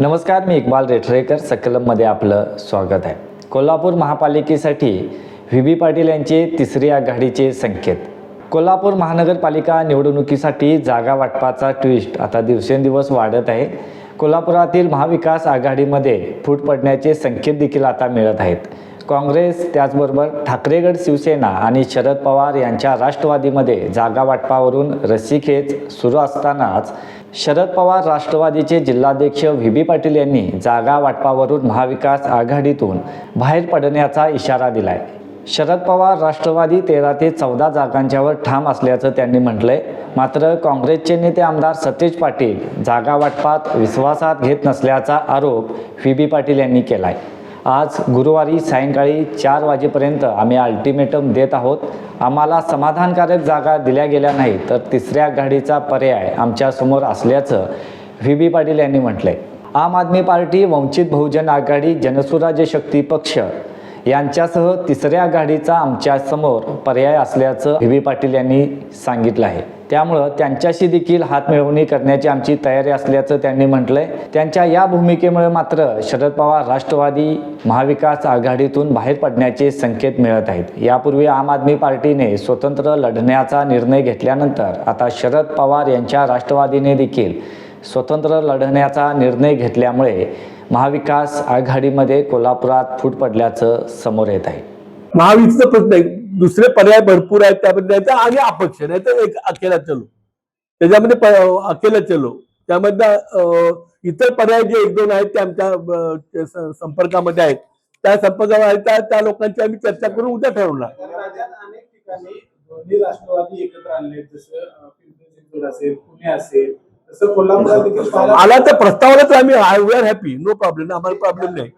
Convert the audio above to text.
नमस्कार मी इक्बाल रेठरेकर. सकलममध्ये आपलं स्वागत आहे. कोल्हापूर महापालिकेसाठी व्ही. बी. पाटील यांचे तिसरी आघाडीचे संकेत. कोल्हापूर महानगरपालिका निवडणुकीसाठी जागा वाटपाचा ट्विस्ट. आता दिवसेंदिवस वाढत आहे. कोल्हापुरातील महाविकास आघाडीमध्ये फूट पडण्याचे संकेत देखील आता मिळत आहेत. काँग्रेस त्याचबरोबर ठाकरेगड शिवसेना आणि शरद पवार यांच्या राष्ट्रवादीमध्ये जागा वाटपावरून रस्सीखेच सुरू असतानाच शरद पवार राष्ट्रवादीचे जिल्हाध्यक्ष व्ही बी पाटील यांनी जागा वाटपावरून महाविकास आघाडीतून बाहेर पडण्याचा इशारा दिलाय. शरद पवार राष्ट्रवादी तेरा ते चौदा जागांच्यावर ठाम असल्याचं त्यांनी म्हटलंय. मात्र काँग्रेसचे नेते आमदार सतेज पाटील जागा वाटपात विश्वासात घेत नसल्याचा आरोप व्ही बी पाटील यांनी केलाय. आज गुरुवारी सायंकाळी चार वाजेपर्यंत आम्ही अल्टिमेटम देत आहोत. आम्हाला समाधानकारक जागा दिल्या गेल्या नाही तर तिसऱ्या गाडीचा पर्याय आमच्यासमोर असल्याचं व्ही. बी. पाटील यांनी म्हटलंय. आम आदमी पार्टी वंचित बहुजन आघाडी जनसुराज्य शक्ती पक्ष यांच्यासह तिसऱ्या गाडीचा आमच्यासमोर पर्याय असल्याचं व्ही. बी पाटील यांनी सांगितलं आहे. त्यामुळं त्यांच्याशी देखील हातमिळवणी करण्याची आमची तयारी असल्याचं त्यांनी म्हटलंय. त्यांच्या या भूमिकेमुळे मात्र शरद पवार राष्ट्रवादी महाविकास आघाडीतून बाहेर पडण्याचे संकेत मिळत आहेत. यापूर्वी आम आदमी पार्टीने स्वतंत्र लढण्याचा निर्णय घेतल्यानंतर आता शरद पवार यांच्या राष्ट्रवादीने देखील स्वतंत्र लढण्याचा निर्णय घेतल्यामुळे महाविकास आघाडीमध्ये कोल्हापुरात फूट पडल्याचं समोर येत आहे. महायुतीचा प्रश्न आहे. दुसरे पर्याय भरपूर आहेत. त्यामध्ये तर आगे अपक्ष नाही तर एक अकेला चलो त्याच्यामध्ये प- अकेला चलो त्यामध्ये इतर पर्याय जे एक दोन आहेत ते आमच्या संपर्कामध्ये आहेत. त्या संपर्कामध्ये आहेत. त्या- त्या लोकांची आम्ही चर्चा करून उद्या ठरवणार. आला तर प्रस्तावाला आम्ही I we are happy no problem आम्हाला प्रॉब्लेम नाही.